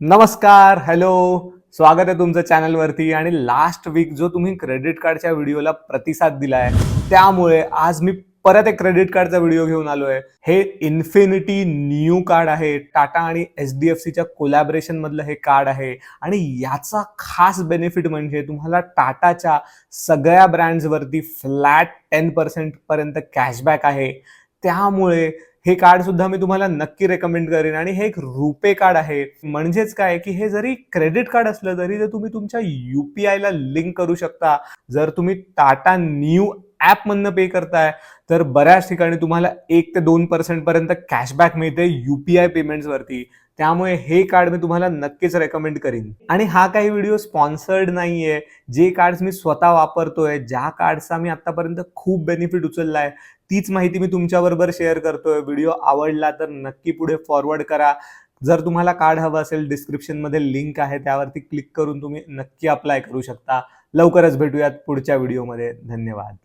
नमस्कार हॅलो स्वागत आहे तुमचं चॅनलवरती आणि लास्ट वीक जो तुम्ही क्रेडिट कार्डच्या व्हिडिओला प्रतिसाद दिलाय त्यामुळे आज मी परत एक क्रेडिट कार्डचा व्हिडिओ घेऊन आलो आहे हे इन्फिनिटी न्यू कार्ड आहे. टाटा आणि एच डी एफ सीच्या कोलॅबरेशन मधलं हे कार्ड आहे. आणि याचा खास बेनिफिट म्हणजे तुम्हाला टाटाच्या सगळ्या ब्रँड्सवरती फ्लॅट टेन पर्सेंट पर्यंत कॅशबॅक आहे. त्यामुळे हे कार्ड सुद्धा मी तुम्हाला नक्की रेकमेंड करेन. आणि हे एक रुपे कार्ड आहे. म्हणजेच काय की हे जरी क्रेडिट कार्ड असलं तरी ते तुम्ही तुमच्या युपीआयला लिंक करू शकता. जर तुम्ही टाटा न्यू ॲपमधनं पे करताय तर बऱ्याच ठिकाणी तुम्हाला एक ते दोन पर्सेंट पर्यंत कॅशबॅक मिळते युपीआय आय पेमेंट्सवरती त्यामुळे हे कार्ड मी तुम्हाला नक्कीच रेकमेंड करीन. आणि हा काही व्हिडिओ स्पॉन्सर्ड नाहीये. जे कार्ड्स मी स्वतः वापरतोय ज्या कार्डचा मी आतापर्यंत खूप बेनिफिट उचललाय तीच माहिती मी तुमच्याबरोबर शेअर करतोय. व्हिडिओ आवडला तर नक्की पुढे फॉरवर्ड करा. जर तुम्हाला कार्ड हवं असेल डिस्क्रिप्शनमध्ये लिंक आहे त्यावरती क्लिक करून तुम्ही नक्की अप्लाय करू शकता. लवकरच भेटूयात पुढच्या व्हिडिओमध्ये धन्यवाद.